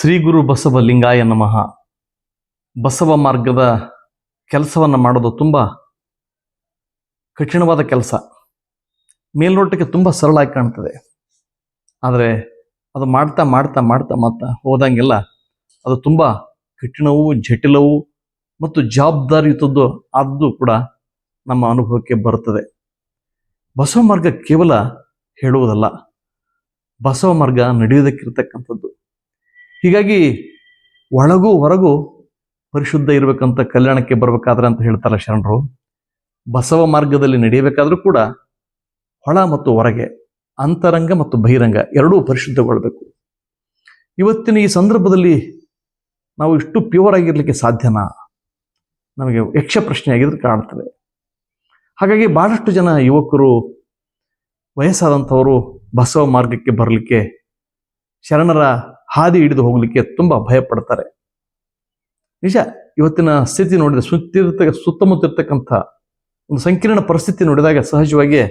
ಶ್ರೀ ಗುರು ಬಸವ ಲಿಂಗಾಯ ನಮಃ. ಬಸವ ಮಾರ್ಗದ ಕೆಲಸವನ್ನು ಮಾಡೋದು ತುಂಬ ಕಠಿಣವಾದ ಕೆಲಸ. ಮೇಲ್ನೋಟಕ್ಕೆ ತುಂಬ ಸರಳಾಗಿ ಕಾಣ್ತದೆ. ಆದರೆ ಅದು ಮಾಡ್ತಾ ಮಾಡ್ತಾ ಮಾಡ್ತಾ ಮಾಡ್ತಾ ಹೋದಂಗೆಲ್ಲ ಅದು ತುಂಬ ಕಠಿಣವೂ ಜಟಿಲವೂ ಮತ್ತು ಜವಾಬ್ದಾರಿಯುತದ್ದು ಅದು ಕೂಡ ನಮ್ಮ ಅನುಭವಕ್ಕೆ ಬರುತ್ತದೆ. ಬಸವ ಮಾರ್ಗ ಕೇವಲ ಹೇಳುವುದಲ್ಲ. ಬಸವ ಮಾರ್ಗ ನಡೆಯುವುದಕ್ಕಿರ್ತಕ್ಕಂಥದ್ದು. ಹೀಗಾಗಿ ಒಳಗೂ ಹೊರಗೂ ಪರಿಶುದ್ಧ ಇರಬೇಕಂತ ಕಲ್ಯಾಣಕ್ಕೆ ಬರಬೇಕಾದ್ರೆ ಅಂತ ಹೇಳ್ತಾರೆ ಶರಣರು, ಬಸವ ಮಾರ್ಗದಲ್ಲಿ ನಡೆಯಬೇಕಾದ್ರೂ ಕೂಡ ಹೊಳ ಮತ್ತು ಹೊರಗೆ, ಅಂತರಂಗ ಮತ್ತು ಬಹಿರಂಗ ಎರಡೂ ಪರಿಶುದ್ಧಗೊಳ್ಬೇಕು ಇವತ್ತಿನ ಈ ಸಂದರ್ಭದಲ್ಲಿ ನಾವು ಇಷ್ಟು ಪ್ಯೂರ್ ಆಗಿರಲಿಕ್ಕೆ ಸಾಧ್ಯನಾ? ನಮಗೆ ಯಕ್ಷ ಪ್ರಶ್ನೆ ಆಗಿದ್ರೆ ಕಾಣ್ತದೆ. ಹಾಗಾಗಿ ಬಹಳಷ್ಟು ಜನ ಯುವಕರು, ವಯಸ್ಸಾದಂಥವರು ಬಸವ ಮಾರ್ಗಕ್ಕೆ ಬರಲಿಕ್ಕೆ ಶರಣರ ಹಾದಿ ಹಿಡಿದು ಹೋಗಲಿಕ್ಕೆ ತುಂಬ ಭಯ ಪಡ್ತಾರೆ ನಿಜ, ಇವತ್ತಿನ ಸ್ಥಿತಿ ನೋಡಿದ ಸುತ್ತಿರ್ತ ಸುತ್ತಮುತ್ತ ಇರ್ತಕ್ಕಂಥ ಒಂದು ಸಂಕೀರ್ಣ ಪರಿಸ್ಥಿತಿ ನೋಡಿದಾಗ ಸಹಜವಾಗಿ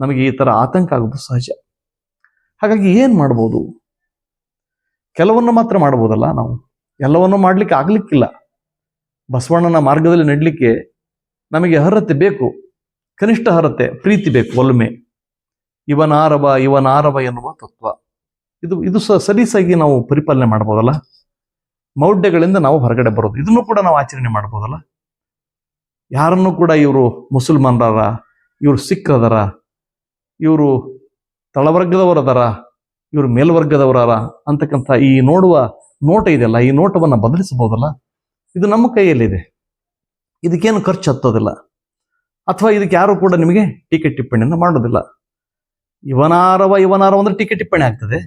ನಮಗೆ ಈ ಥರ ಆತಂಕ ಆಗೋದು ಸಹಜ. ಹಾಗಾಗಿ ಏನು ಮಾಡ್ಬೋದು? ಕೆಲವನ್ನು ಮಾತ್ರ ಮಾಡ್ಬೋದಲ್ಲ ನಾವು? ಎಲ್ಲವನ್ನು ಮಾಡ್ಲಿಕ್ಕೆ ಆಗ್ಲಿಕ್ಕಿಲ್ಲ. ಬಸವಣ್ಣನ ಮಾರ್ಗದಲ್ಲಿ ನಡಲಿಕ್ಕೆ ನಮಗೆ ಅರ್ಹತೆ ಬೇಕು, ಕನಿಷ್ಠ ಅರ್ಹತೆ, ಪ್ರೀತಿ ಬೇಕು ಒಲ್ಮೆ. ಇವನಾರವ ಇವನಾರವ ಎನ್ನುವ ತತ್ವ. ಇದು ಇದು ಸಹ ಸಲೀಸಾಗಿ ನಾವು ಪರಿಪಾಲನೆ ಮಾಡ್ಬೋದಲ್ಲ? ಮೌಢ್ಯಗಳಿಂದ ನಾವು ಹೊರಗಡೆ ಬರೋದು. ಇದನ್ನು ಕೂಡ ನಾವು ಆಚರಣೆ ಮಾಡ್ಬೋದಲ್ಲ? ಯಾರನ್ನು ಕೂಡ ಇವರು ಮುಸಲ್ಮಾನರ ಇವರು ಸಿಖ್ರದಾರ ಇವರು ತಳವರ್ಗದವರದಾರ ಇವರು ಮೇಲ್ವರ್ಗದವರಾರ ಅಂತಕ್ಕಂಥ ಈ ನೋಡುವ ನೋಟ ಇದೆಯಲ್ಲ, ಈ ನೋಟವನ್ನು ಬದಲಿಸಬಹುದಲ್ಲ? ಇದು ನಮ್ಮ ಕೈಯಲ್ಲಿದೆ. ಇದಕ್ಕೇನು ಖರ್ಚು ಹತ್ತೋದಿಲ್ಲ. ಅಥವಾ ಇದಕ್ಕೆ ಯಾರು ಕೂಡ ನಿಮಗೆ ಟೀಕೆ ಟಿಪ್ಪಣಿಯನ್ನು ಮಾಡೋದಿಲ್ಲ. ಇವನಾರವ ಇವನಾರವ ಅಂದ್ರೆ ಟೀಕೆ ಟಿಪ್ಪಣಿ ಆಗ್ತದೆ.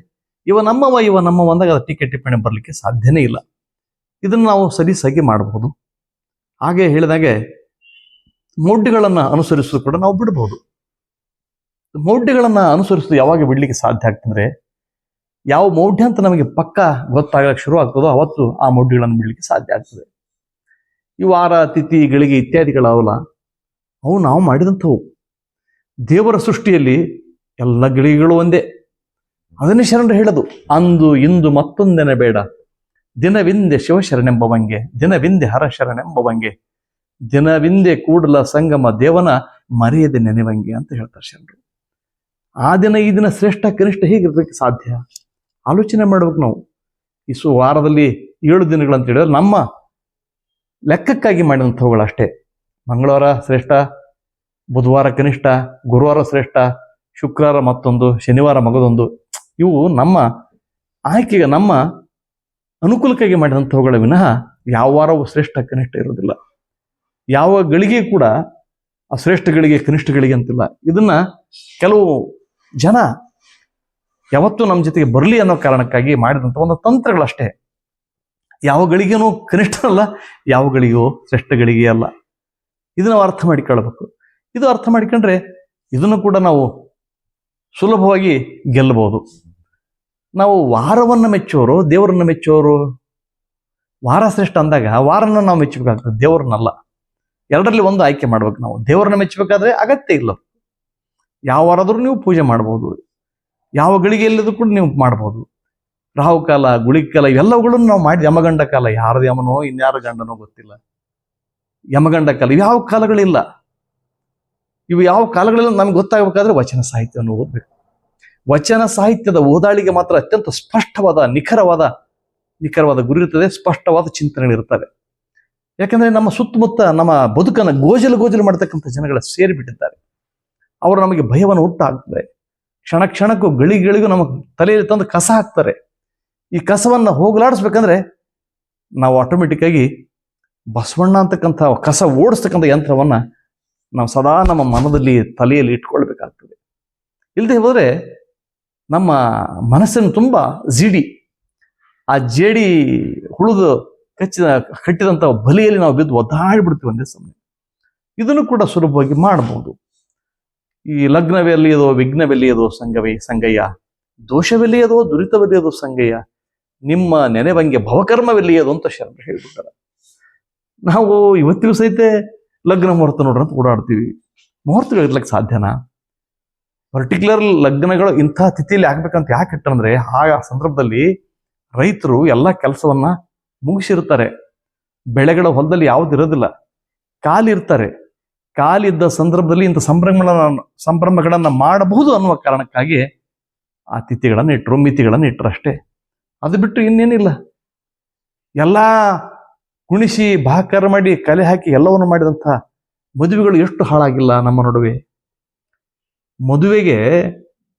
ಇವ ನಮ್ಮವ ಇವ ನಮ್ಮವ ಅಂದಾಗ ಅದು ಟೀಕೆ ಟಿಪ್ಪಣಿ ಬರಲಿಕ್ಕೆ ಸಾಧ್ಯನೇ ಇಲ್ಲ. ಇದನ್ನು ನಾವು ಸಲೀಸಾಗಿ ಮಾಡಬಹುದು. ಹಾಗೆ ಹೇಳಿದಾಗೆ ಮೌಢ್ಯಗಳನ್ನು ಅನುಸರಿಸೋದು ಕೂಡ ನಾವು ಬಿಡಬಹುದು. ಮೌಢ್ಯಗಳನ್ನು ಅನುಸರಿಸೋದು ಯಾವಾಗ ಬಿಡಲಿಕ್ಕೆ ಸಾಧ್ಯ ಆಗ್ತಂದ್ರೆ ಯಾವ ಮೌಢ್ಯ ಅಂತ ನಮಗೆ ಪಕ್ಕ ಗೊತ್ತಾಗಕ್ಕೆ ಶುರು ಆಗ್ತದೋ ಅವತ್ತು ಆ ಮೌಢ್ಯಗಳನ್ನು ಬಿಡಲಿಕ್ಕೆ ಸಾಧ್ಯ ಆಗ್ತದೆ. ಈ ವಾರ, ತಿಥಿ, ಗಳಿಗೆ ಇತ್ಯಾದಿಗಳಾವಲ್ಲ, ಅವು ನಾವು ಮಾಡಿದಂಥವು. ದೇವರ ಸೃಷ್ಟಿಯಲ್ಲಿ ಎಲ್ಲ ಗಿಳಿಗಳು ಒಂದೇ. ಅದನ್ನೇ ಶರಣರು ಹೇಳದು, ಅಂದು ಇಂದು ಮತ್ತೊಂದೆನೆ ಬೇಡ. ದಿನವಿಂದೆ ಶಿವಶರಣೆಂಬವಂಗೆ, ದಿನವಿಂದೆ ಹರ ಶರಣೆಂಬವಂಗೆ ದಿನವಿಂದೆ ಕೂಡಲ ಸಂಗಮ ದೇವನ ಮರೆಯದೆ ನೆನೆವಂಗೆ ಅಂತ ಹೇಳ್ತಾರೆ ಶರಣರು. ಆ ದಿನ ಈ ದಿನ ಶ್ರೇಷ್ಠ, ಕನಿಷ್ಠ ಹೇಗಿರೋದಕ್ಕೆ ಸಾಧ್ಯ? ಆಲೋಚನೆ ಮಾಡ್ಬೇಕು ನಾವು. ಈ ವಾರದಲ್ಲಿ ಏಳು ದಿನಗಳಂತ ಹೇಳಿದ್ರೆ ನಮ್ಮ ಲೆಕ್ಕಕ್ಕಾಗಿ ಮಾಡಿದಂಥವುಗಳು ಅಷ್ಟೇ. ಮಂಗಳವಾರ ಶ್ರೇಷ್ಠ, ಬುಧವಾರ ಕನಿಷ್ಠ, ಗುರುವಾರ ಶ್ರೇಷ್ಠ, ಶುಕ್ರವಾರ ಮತ್ತೊಂದು, ಶನಿವಾರ ಮಗದೊಂದು ಇವು ನಮ್ಮ ಆಯ್ಕೆಗೆ, ನಮ್ಮ ಅನುಕೂಲಕ್ಕಾಗಿ ಮಾಡಿದಂಥವುಗಳ ವಿನಃ ಯಾವ ವಾರವೂ ಶ್ರೇಷ್ಠ ಕನಿಷ್ಠ ಇರೋದಿಲ್ಲ ಯಾವ ಗಳಿಗೆ ಕೂಡ ಆ ಶ್ರೇಷ್ಠ ಗಳಿಗೆ, ಕನಿಷ್ಠ ಗಳಿಗೆ ಅಂತಿಲ್ಲ. ಇದನ್ನ ಕೆಲವು ಜನ ಯಾವತ್ತೂ ನಮ್ಮ ಜೊತೆಗೆ ಬರಲಿ ಅನ್ನೋ ಕಾರಣಕ್ಕಾಗಿ ಮಾಡಿದಂಥ ಒಂದು ತಂತ್ರಗಳಷ್ಟೇ. ಯಾವ ಗಳಿಗೆನೂ ಕನಿಷ್ಠ ಅಲ್ಲ ಯಾವ ಗಳಿಗೆಯೋ ಶ್ರೇಷ್ಠ ಗಳಿಗೆ ಅಲ್ಲ. ಇದನ್ನ ಅರ್ಥ ಮಾಡಿಕೊಳ್ಳಬೇಕು. ಇದು ಅರ್ಥ ಮಾಡಿಕೊಂಡ್ರೆ ಇದನ್ನು ಕೂಡ ನಾವು ಸುಲಭವಾಗಿ ಗೆಲ್ಲಬಹುದು. ನಾವು ವಾರವನ್ನು ಮೆಚ್ಚೋರು, ದೇವರನ್ನು ಮೆಚ್ಚೋರು? ವಾರ ಶ್ರೇಷ್ಠ ಅಂದಾಗ ವಾರನ ನಾವು ಮೆಚ್ಚಬೇಕಾಗ್ತದೆ, ದೇವರನ್ನಲ್ಲ. ಎರಡರಲ್ಲಿ ಒಂದು ಆಯ್ಕೆ ಮಾಡ್ಬೇಕು ನಾವು. ದೇವರನ್ನ ಮೆಚ್ಚಬೇಕಾದ್ರೆ ಅಗತ್ಯ ಇಲ್ಲ. ಯಾವ ವಾರಾದರೂ ನೀವು ಪೂಜೆ ಮಾಡ್ಬೋದು. ಯಾವ ಗಳಿಗೆಯಲ್ಲದು ಕೂಡ ನೀವು ಮಾಡ್ಬೋದು. ರಾಹು ಕಾಲ ಗುಳಿಗೆ ಕಾಲ ಇವೆಲ್ಲವುಗಳನ್ನು ನಾವು ಮಾಡಿ ಯಮಗಂಡ ಕಾಲ. ಯಾರದ ಯಮನೋ, ಇನ್ಯಾರ ಗಂಡನೋ ಗೊತ್ತಿಲ್ಲ. ಯಮಗಂಡ ಕಾಲ ಯಾವ ಕಾಲಗಳಿಲ್ಲ. ಇವು ಯಾವ ಕಾಲಗಳಲ್ಲಿ ನಮ್ಗೆ ಗೊತ್ತಾಗಬೇಕಾದ್ರೆ ವಚನ ಸಾಹಿತ್ಯವನ್ನು ಓದಬೇಕು. ವಚನ ಸಾಹಿತ್ಯದ ಓದಾಳಿಗೆ ಮಾತ್ರ ಅತ್ಯಂತ ಸ್ಪಷ್ಟವಾದ, ನಿಖರವಾದ ನಿಖರವಾದ ಗುರಿ ಇರ್ತದೆ, ಸ್ಪಷ್ಟವಾದ ಚಿಂತನೆಗಳಿರ್ತವೆ ಯಾಕಂದ್ರೆ ನಮ್ಮ ಸುತ್ತಮುತ್ತ ನಮ್ಮ ಬದುಕನ್ನು ಗೋಜಲು ಗೋಜಲು ಮಾಡ್ತಕ್ಕಂಥ ಜನಗಳ ಸೇರಿಬಿಟ್ಟಿದ್ದಾರೆ. ಅವರು ನಮಗೆ ಭಯವನ್ನು ಹುಟ್ಟಾಗ್ತದೆ ಕ್ಷಣ ಕ್ಷಣಕ್ಕೂ ಗಳಿಗಳಿಗೂ ನಮ್ಮ ತಲೆಯಲ್ಲಿ ತಂದು ಕಸ ಹಾಕ್ತಾರೆ. ಈ ಕಸವನ್ನ ಹೋಗಲಾಡಿಸ್ಬೇಕಂದ್ರೆ ನಾವು ಆಟೋಮೆಟಿಕ್ ಆಗಿ ಬಸವಣ್ಣ ಅಂತಕ್ಕಂಥ ಕಸ ಓಡಿಸ್ತಕ್ಕಂಥ ಯಂತ್ರವನ್ನ ನಾವು ಸದಾ ನಮ್ಮ ಮನದಲ್ಲಿ ತಲೆಯಲ್ಲಿ ಇಟ್ಕೊಳ್ಬೇಕಾಗ್ತದೆ. ಇಲ್ಲದೆ ಹೋದರೆ ನಮ್ಮ ಮನಸ್ಸನ್ನು ತುಂಬ ಜಿಡಿ, ಆ ಜೇಡಿ ಹುಳಿದು ಕಚ್ಚಿದ ಕಟ್ಟಿದಂಥ ಬಲಿಯಲ್ಲಿ ನಾವು ಬಿದ್ದು ಒದ್ದಾಡಿಬಿಡ್ತೀವಿ ಒಂದೇ ಸಮಯ ಇದನ್ನು ಕೂಡ ಸುಲಭವಾಗಿ ಮಾಡಬಹುದು. ಈ ಲಗ್ನವೆಲ್ಲಿಯದೋ, ವಿಘ್ನವೆಲ್ಲಿಯದೋ ಸಂಗವೇ, ಸಂಗಯ್ಯ, ದೋಷವೆಲ್ಲಿಯದೋ, ದುರಿತವೆಲ್ಲಿಯದೋ ಸಂಗಯ್ಯ, ನಿಮ್ಮ ನೆನೆವಂಗೆ ಭವಕರ್ಮವೆಲ್ಲಿಯದು ಅಂತ ಶರಣರು ಹೇಳ್ಬಿಟ್ಟಾರೆ ನಾವು ಇವತ್ತಿಗೂ ಸಹಿತ ಲಗ್ನ ಮುಹೂರ್ತ ನೋಡ್ರಿ ಅಂತ ಓಡಾಡ್ತೀವಿ. ಮುಹೂರ್ತಗಳು ಇರ್ಲಿಕ್ಕೆ ಸಾಧ್ಯನಾ? ಪರ್ಟಿಕ್ಯುಲರ್ ಲಗ್ನಗಳು ಇಂಥ ತಿಥಿಯಲ್ಲಿ ಆಗ್ಬೇಕಂತ ಯಾಕೆ ಇಟ್ಟಂದ್ರೆ ಆ ಸಂದರ್ಭದಲ್ಲಿ ರೈತರು ಎಲ್ಲ ಕೆಲಸವನ್ನ ಮುಗಿಸಿರ್ತಾರೆ. ಬೆಳೆಗಳ ಹೊಲದಲ್ಲಿ ಯಾವ್ದು ಇರೋದಿಲ್ಲ. ಕಾಲಿರ್ತಾರೆ ಕಾಲಿದ್ದ ಸಂದರ್ಭದಲ್ಲಿ ಇಂಥ ಸಂಭ್ರಮಗಳನ್ನ ಸಂಭ್ರಮಗಳನ್ನ ಮಾಡಬಹುದು ಅನ್ನುವ ಕಾರಣಕ್ಕಾಗಿ ಆ ತಿಥಿಗಳನ್ನು ಇಟ್ಟರು ಮಿತಿಗಳನ್ನು ಇಟ್ಟರು ಅಷ್ಟೇ. ಅದು ಬಿಟ್ಟು ಇನ್ನೇನಿಲ್ಲ. ಎಲ್ಲ ಕುಣಿಸಿ ಭಾಕಾರ ಮಾಡಿ ಕಲೆ ಹಾಕಿ ಎಲ್ಲವನ್ನು ಮಾಡಿದಂಥ ಮದುವೆಗಳು ಎಷ್ಟು ಹಾಳಾಗಿಲ್ಲ ನಮ್ಮ ನಡುವೆ. ಮದುವೆಗೆ,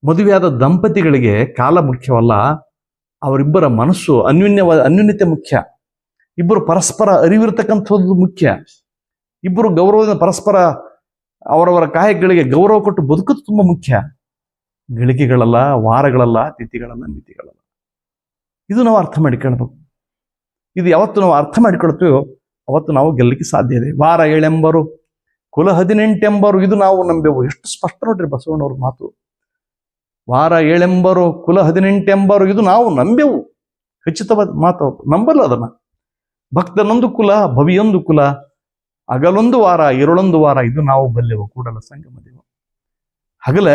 ಮದುವೆಯಾದ ದಂಪತಿಗಳಿಗೆ ಕಾಲ ಮುಖ್ಯವಲ್ಲ, ಅವರಿಬ್ಬರ ಮನಸ್ಸು ಅನ್ಯೂನ್ಯವಾದ ಅನ್ಯೂನ್ಯತೆ ಮುಖ್ಯ. ಇಬ್ಬರು ಪರಸ್ಪರ ಅರಿವಿರತಕ್ಕಂಥದ್ದು ಮುಖ್ಯ. ಇಬ್ಬರು ಗೌರವದಿಂದ ಪರಸ್ಪರ ಅವರವರ ಕಾಯಕಗಳಿಗೆ ಗೌರವ ಕೊಟ್ಟು ಬದುಕೋದು ತುಂಬಾ ಮುಖ್ಯ. ಗಳಿಕೆಗಳಲ್ಲ ವಾರಗಳಲ್ಲ, ತಿಥಿಗಳಲ್ಲ, ಮಿತಿಗಳಲ್ಲ. ಇದು ನಾವು ಅರ್ಥ ಮಾಡಿಕೊಳ್ಬೇಕು. ಇದು ಯಾವತ್ತು ನಾವು ಅರ್ಥ ಮಾಡಿಕೊಳ್ತೀವೋ ಅವತ್ತು ನಾವು ಗೆಲ್ಲಕ್ಕೆ ಸಾಧ್ಯ ಇದೆ. ವಾರ ಏಳೆಂಬರು, ಕುಲ ಹದಿನೆಂಟೆಂಬರು, ಇದು ನಾವು ನಂಬೆವು. ಎಷ್ಟು ಸ್ಪಷ್ಟ ನೋಡ್ರಿ ಬಸವಣ್ಣವ್ರ ಮಾತು. ವಾರ ಏಳೆಂಬರು, ಕುಲ ಹದಿನೆಂಟೆಂಬರು, ಇದು ನಾವು ನಂಬೆವು. ಖಚಿತವಾದ ಮಾತು ನಂಬಲ್ಲ ಅದನ್ನ. ಭಕ್ತನೊಂದು ಕುಲ, ಭವಿಯೊಂದು ಕುಲ, ಹಗಲೊಂದು ವಾರ, ಇರುಳೊಂದು ವಾರ, ಇದು ನಾವು ಬಲ್ಲೆವು. ಕೂಡಲ ಸಂಗಮ ದೇವ. ಹಗಲ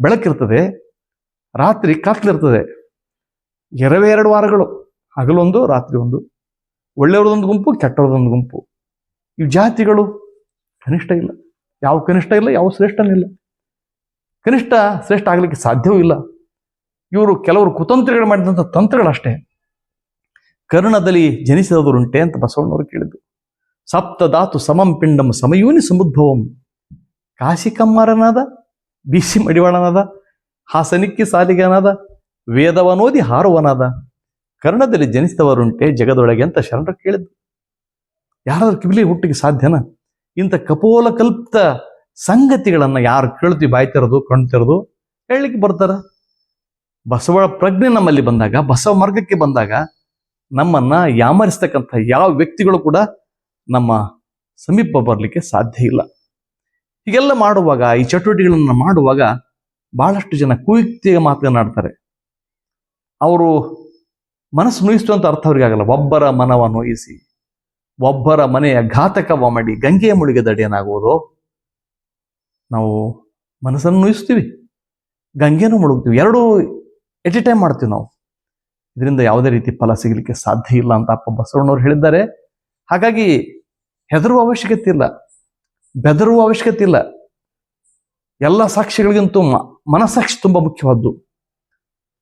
ಬೆಳಕಿರ್ತದೆ, ರಾತ್ರಿ ಕತ್ಲಿರ್ತದೆ. ಎರವೇ ಎರಡು ವಾರಗಳು. ಹಗಲೊಂದು, ರಾತ್ರಿ ಒಂದು. ಒಳ್ಳೆಯವ್ರದೊಂದು ಗುಂಪು, ಕೆಟ್ಟವ್ರದೊಂದು ಗುಂಪು. ಇವು ಜಾತಿಗಳು ಕನಿಷ್ಠ ಇಲ್ಲ. ಯಾವ ಕನಿಷ್ಠ ಇಲ್ಲ, ಯಾವ ಶ್ರೇಷ್ಠನಿಲ್ಲ ಕನಿಷ್ಠ ಶ್ರೇಷ್ಠ ಆಗಲಿಕ್ಕೆ ಸಾಧ್ಯವೂ ಇಲ್ಲ. ಇವರು ಕೆಲವರು ಕುತಂತ್ರಗಳು ಮಾಡಿದಂಥ ತಂತ್ರಗಳಷ್ಟೇ. ಕರ್ಣದಲ್ಲಿ ಜನಿಸಿದವರುಂಟೆ ಅಂತ ಬಸವಣ್ಣವರು ಕೇಳಿದ್ದು. ಸಪ್ತಧಾತು ಸಮಂ ಪಿಂಡಂ ಸಮಯೂನಿ ಸಮುದ್ಭವಂ. ಕಾಶಿಕಮ್ಮರನಾದ ಬಿಸಿ ಮಡಿವಾಳನಾದ, ಹಾಸನಿಕ್ಕಿ ಸಾಲಿಗನಾದ, ವೇದವನೋದಿ ಹಾರುವನಾದ ಕರ್ಣದಲ್ಲಿ ಜನಿಸಿದವರುಂಟೆ ಜಗದೊಳಗೆ ಅಂತ ಶರಣರು ಕೇಳಿದ್ರು. ಯಾರಾದ್ರೂ ಕಿವಿಲಿ ಹುಟ್ಟಿಗೆ ಸಾಧ್ಯನಾ? ಇಂಥ ಕಪೋಲ ಕಲ್ಪಿತ ಸಂಗತಿಗಳನ್ನ ಯಾರು ಕೇಳ್ತೀವಿ ಬಾಯಿ ತೆರೆದು, ಕಣ್ಣು ತೆರೆದು ಹೇಳಲಿಕ್ಕೆ ಬರ್ತಾರ? ಬಸವ ಪ್ರಜ್ಞೆ ನಮ್ಮಲ್ಲಿ ಬಂದಾಗ, ಬಸವ ಮಾರ್ಗಕ್ಕೆ ಬಂದಾಗ ನಮ್ಮನ್ನ ಯಾಮರಿಸ್ತಕ್ಕಂಥ ಯಾವ ವ್ಯಕ್ತಿಗಳು ಕೂಡ ನಮ್ಮ ಸಮೀಪ ಬರಲಿಕ್ಕೆ ಸಾಧ್ಯ ಇಲ್ಲ. ಹೀಗೆಲ್ಲ ಮಾಡುವಾಗ, ಈ ಚಟುವಟಿಕೆಗಳನ್ನು ಮಾಡುವಾಗ ಬಹಳಷ್ಟು ಜನ ಕುಯುಕ್ತಿಯ ಮಾತನಾಡ್ತಾರೆ. ಅವರು ಮನಸ್ಸು ನೋಯಿಸುವಂತ ಅರ್ಥ ಅವ್ರಿಗೆ ಆಗಲ್ಲ. ಒಬ್ಬರ ಮನವ ನೋಯಿಸಿ ಒಬ್ಬರ ಮನೆಯ ಘಾತಕವ ಮಾಡಿ, ಗಂಗೆಯ ಮುಳುಗೆದಡಿಯನಾಗುವುದು ನಾವು ಮನಸ್ಸನ್ನು ನೋಯಿಸ್ತೀವಿ ಗಂಗೆಯನ್ನು ಮುಳುಗ್ತೀವಿ. ಎರಡೂ ಎಟ್ ಎ ಟೈಮ್ ಮಾಡ್ತೀವಿ ನಾವು. ಇದರಿಂದ ಯಾವುದೇ ರೀತಿ ಫಲ ಸಿಗಲಿಕ್ಕೆ ಸಾಧ್ಯ ಇಲ್ಲ ಅಂತ ಅಪ್ಪ ಬಸವಣ್ಣವ್ರು ಹೇಳಿದ್ದಾರೆ. ಹಾಗಾಗಿ ಹೆದರುವ ಅವಶ್ಯಕತೆ ಇಲ್ಲ. ಬೆದರುವ ಅವಶ್ಯಕತೆ ಇಲ್ಲ. ಎಲ್ಲ ಸಾಕ್ಷಿಗಳಿಗಿಂತೂ ಮನಸ್ಸಾಕ್ಷಿ ತುಂಬಾ ಮುಖ್ಯವಾದ್ದು.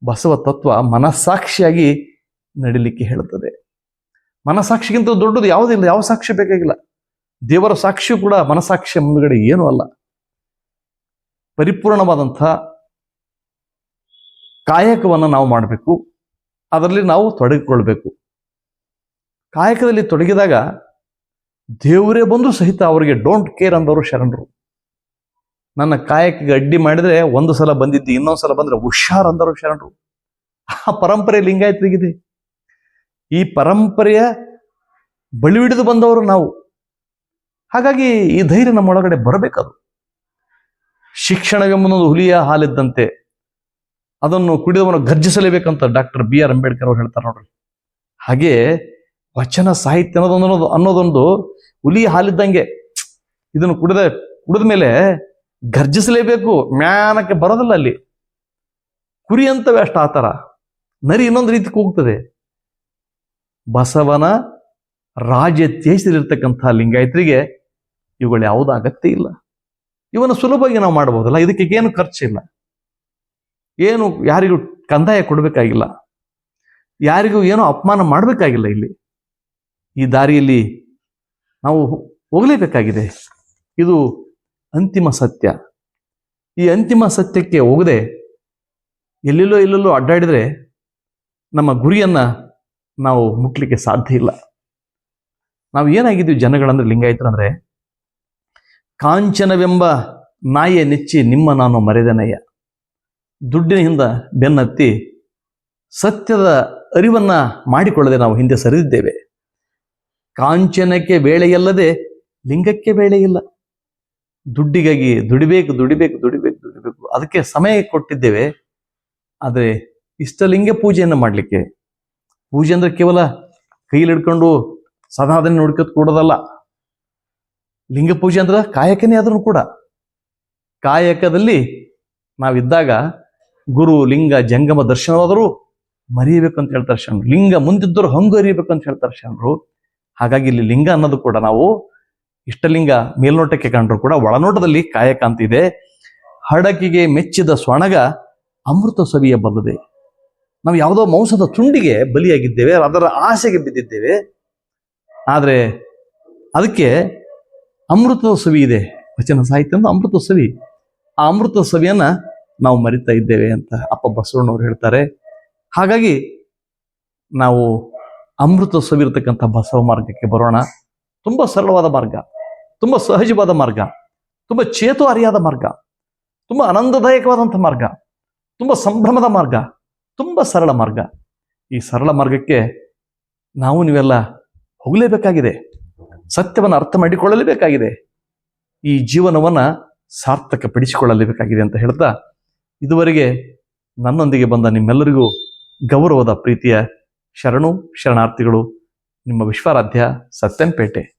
ಬಸವ ತತ್ವ ಮನಸ್ಸಾಕ್ಷಿಯಾಗಿ ನಡಿಲಿಕ್ಕೆ ಹೇಳುತ್ತದೆ. ಮನಸಾಕ್ಷಿಗಿಂತ ದೊಡ್ಡದು ಯಾವುದಿಲ್ಲ ಯಾವ ಸಾಕ್ಷಿ ಬೇಕಾಗಿಲ್ಲ. ದೇವರ ಸಾಕ್ಷಿಯೂ ಕೂಡ ಮನಸ್ಸಾಕ್ಷಿಯ ಮುಂದುಗಡೆ ಏನೂ ಅಲ್ಲ. ಪರಿಪೂರ್ಣವಾದಂಥ ಕಾಯಕವನ್ನು ನಾವು ಮಾಡಬೇಕು. ಅದರಲ್ಲಿ ನಾವು ತೊಡಗಿಕೊಳ್ಬೇಕು. ಕಾಯಕದಲ್ಲಿ ತೊಡಗಿದಾಗ ದೇವರೇ ಬಂದು ಸಹಿತ ಅವರಿಗೆ ಡೋಂಟ್ ಕೇರ್ ಅಂದವರು ಶರಣರು. ನನ್ನ ಕಾಯಕಿಗೆ ಅಡ್ಡಿ ಮಾಡಿದ್ರೆ ಒಂದು ಸಲ ಬಂದಿದ್ದು ಇನ್ನೊಂದು ಸಲ ಬಂದ್ರೆ ಹುಷಾರ್ ಅಂದರು ಶರಣರು. ಆ ಪರಂಪರೆ ಲಿಂಗಾಯತರಿಗಿದೆ ಈ ಪರಂಪರೆಯ ಬಳಿವಿಡಿದು ಬಂದವರು ನಾವು. ಹಾಗಾಗಿ ಈ ಧೈರ್ಯ ನಮ್ಮೊಳಗಡೆ ಬರಬೇಕದು. ಶಿಕ್ಷಣವೆಂಬುದೊಂದು ಹುಲಿಯ ಹಾಲಿದ್ದಂತೆ ಅದನ್ನು ಕುಡಿದವನು ಗರ್ಜಿಸಲೇಬೇಕಂತ ಡಾಕ್ಟರ್ ಬಿ ಆರ್ ಅಂಬೇಡ್ಕರ್ ಅವರು ಹೇಳ್ತಾರೆ ನೋಡ್ರಿ. ಹಾಗೆ ವಚನ ಸಾಹಿತ್ಯ ಅನ್ನೋದೊಂದು ಅನ್ನೋದು- ಅನ್ನೋದೊಂದು ಹುಲಿ ಹಾಲಿದ್ದಂಗೆ. ಇದನ್ನು ಕುಡಿದ ಕುಡಿದ ಮೇಲೆ ಗರ್ಜಿಸಲೇಬೇಕು, ಮ್ಯಾನಕ್ಕೆ ಬರೋದಿಲ್ಲ ಅಲ್ಲಿ. ಕುರಿ ಅಂತವೇ ಅಷ್ಟು ಆತರ ನರಿ ಇನ್ನೊಂದು ರೀತಿ ಕೂಗ್ತದೆ. ಬಸವನ ರಾಜ ತ್ಯಜಿಸಿರ್ತಕ್ಕಂಥ ಲಿಂಗಾಯತರಿಗೆ ಇವುಗಳು ಯಾವುದೂ ಅಗತ್ಯ ಇಲ್ಲ. ಇವನ್ನು ಸುಲಭವಾಗಿ ನಾವು ಮಾಡಬಹುದಲ್ಲ? ಇದಕ್ಕೆ ಏನು ಖರ್ಚಿಲ್ಲ? ಏನು ಯಾರಿಗೂ ಕಂದಾಯ ಕೊಡಬೇಕಾಗಿಲ್ಲ? ಯಾರಿಗೂ ಏನೋ ಅಪಮಾನ ಮಾಡಬೇಕಾಗಿಲ್ಲ ಇಲ್ಲಿ? ಈ ದಾರಿಯಲ್ಲಿ ನಾವು ಹೋಗಲೇಬೇಕಾಗಿದೆ. ಇದು ಅಂತಿಮ ಸತ್ಯ. ಈ ಅಂತಿಮ ಸತ್ಯಕ್ಕೆ ಹೋಗದೆ ಎಲ್ಲೆಲ್ಲೋ ಎಲ್ಲೆಲ್ಲೋ ಅಡ್ಡಾಡಿದರೆ ನಮ್ಮ ಗುರಿಯನ್ನ ನಾವು ಮುಟ್ಲಿಕ್ಕೆ ಸಾಧ್ಯ ಇಲ್ಲ. ನಾವು ಏನಾಗಿದ್ದೀವಿ ಜನಗಳಂದ್ರೆ ಲಿಂಗಾಯತರಂದ್ರೆ ಕಾಂಚನವೆಂಬ ನಾಯಿಯ ನೆಚ್ಚಿ ನಿಮ್ಮ ನಾನು ಮರೆದನಯ್ಯ. ದುಡ್ಡಿನಿಂದ ಬೆನ್ನತ್ತಿ ಸತ್ಯದ ಅರಿವನ್ನ ಮಾಡಿಕೊಳ್ಳದೆ ನಾವು ಹಿಂದೆ ಸರಿದಿದ್ದೇವೆ. ಕಾಂಚನಕ್ಕೆ ವೇಳೆಯಲ್ಲದೆ ಲಿಂಗಕ್ಕೆ ವೇಳೆ ಇಲ್ಲ ದುಡ್ಡಿಗಾಗಿ ದುಡಿಬೇಕು ದುಡಿಬೇಕು ದುಡಿಬೇಕು ದುಡಿಬೇಕು. ಅದಕ್ಕೆ ಸಮಯ ಕೊಟ್ಟಿದ್ದೇವೆ. ಆದರೆ ಇಷ್ಟಲಿಂಗ ಪೂಜೆಯನ್ನು ಮಾಡಲಿಕ್ಕೆ ಪೂಜೆ ಅಂದ್ರೆ ಕೇವಲ ಕೈಲಿ ಹಿಡ್ಕೊಂಡು ಸದಾ ಅದನ್ನ ನೋಡ್ಕೊತ್ ಕೂಡೋದಲ್ಲ. ಲಿಂಗ ಪೂಜೆ ಅಂದ್ರೆ ಕಾಯಕನೇ ಆದ್ರೂ ಕೂಡ. ಕಾಯಕದಲ್ಲಿ ನಾವಿದ್ದಾಗ ಗುರು, ಲಿಂಗ, ಜಂಗಮ ದರ್ಶನವಾದರೂ ಮರೆಯಬೇಕು ಅಂತ ಹೇಳ್ತಾರೆ ಶರಣರು. ಲಿಂಗ ಮುಂದಿದ್ದರೂ ಹಂಗು ಅರಿಯಬೇಕು ಅಂತ ಹೇಳ್ತಾರೆ ಶರಣರು. ಹಾಗಾಗಿ ಇಲ್ಲಿ ಲಿಂಗ ಅನ್ನೋದು ಕೂಡ ನಾವು ಇಷ್ಟಲಿಂಗ ಮೇಲ್ನೋಟಕ್ಕೆ ಕಂಡ್ರು ಕೂಡ ಒಳನೋಟದಲ್ಲಿ ಕಾಯಕ ಅಂತಿದೆ ಹಡಕಿಗೆ ಮೆಚ್ಚಿದ ಸ್ವಣಗ ಅಮೃತ ಸವಿಯ ಬಲ್ಲದೆ ನಾವು ಯಾವುದೋ ಮಾಂಸದ ತುಂಡಿಗೆ ಬಲಿಯಾಗಿದ್ದೇವೆ ಅದರ ಆಸೆಗೆ ಬಿದ್ದಿದ್ದೇವೆ. ಆದರೆ ಅದಕ್ಕೆ ಅಮೃತದ ಸವಿ ಇದೆ. ವಚನ ಸಾಹಿತ್ಯ ಅಂದ್ರೆ ಅಮೃತ ಸವಿ ಆ ಅಮೃತ ಸವಿಯನ್ನ ನಾವು ಮರಿತಾ ಇದ್ದೇವೆ ಅಂತ ಅಪ್ಪ ಬಸವಣ್ಣವ್ರು ಹೇಳ್ತಾರೆ. ಹಾಗಾಗಿ ನಾವು ಅಮೃತ ಸವಿ ಇರತಕ್ಕಂಥ ಬಸವ ಮಾರ್ಗಕ್ಕೆ ಬರೋಣ. ತುಂಬ ಸರಳವಾದ ಮಾರ್ಗ, ತುಂಬ ಸಹಜವಾದ ಮಾರ್ಗ, ತುಂಬ ಚೇತು ಅರಿಯಾದ ಮಾರ್ಗ, ತುಂಬ ಆನಂದದಾಯಕವಾದಂಥ ಮಾರ್ಗ, ತುಂಬ ಸಂಭ್ರಮದ ಮಾರ್ಗ. ತುಂಬ ಸರಳ ಮಾರ್ಗ. ಈ ಸರಳ ಮಾರ್ಗಕ್ಕೆ ನಾವು ನೀವೆಲ್ಲ ಹೋಗಲೇಬೇಕಾಗಿದೆ. ಸತ್ಯವನ್ನು ಅರ್ಥ ಮಾಡಿಕೊಳ್ಳಲೇಬೇಕಾಗಿದೆ. ಈ ಜೀವನವನ್ನ ಸಾರ್ಥಕಪಡಿಸಿಕೊಳ್ಳಲೇಬೇಕಾಗಿದೆ ಅಂತ ಹೇಳ್ತಾ ಇದುವರೆಗೆ ನನ್ನೊಂದಿಗೆ ಬಂದ ನಿಮ್ಮೆಲ್ಲರಿಗೂ ಗೌರವದ ಪ್ರೀತಿಯ ಶರಣು, ಶರಣಾರ್ಥಿಗಳು, ನಿಮ್ಮ ವಿಶ್ವಾರಾಧ್ಯ ಸತ್ಯಂಪೇಟೆ.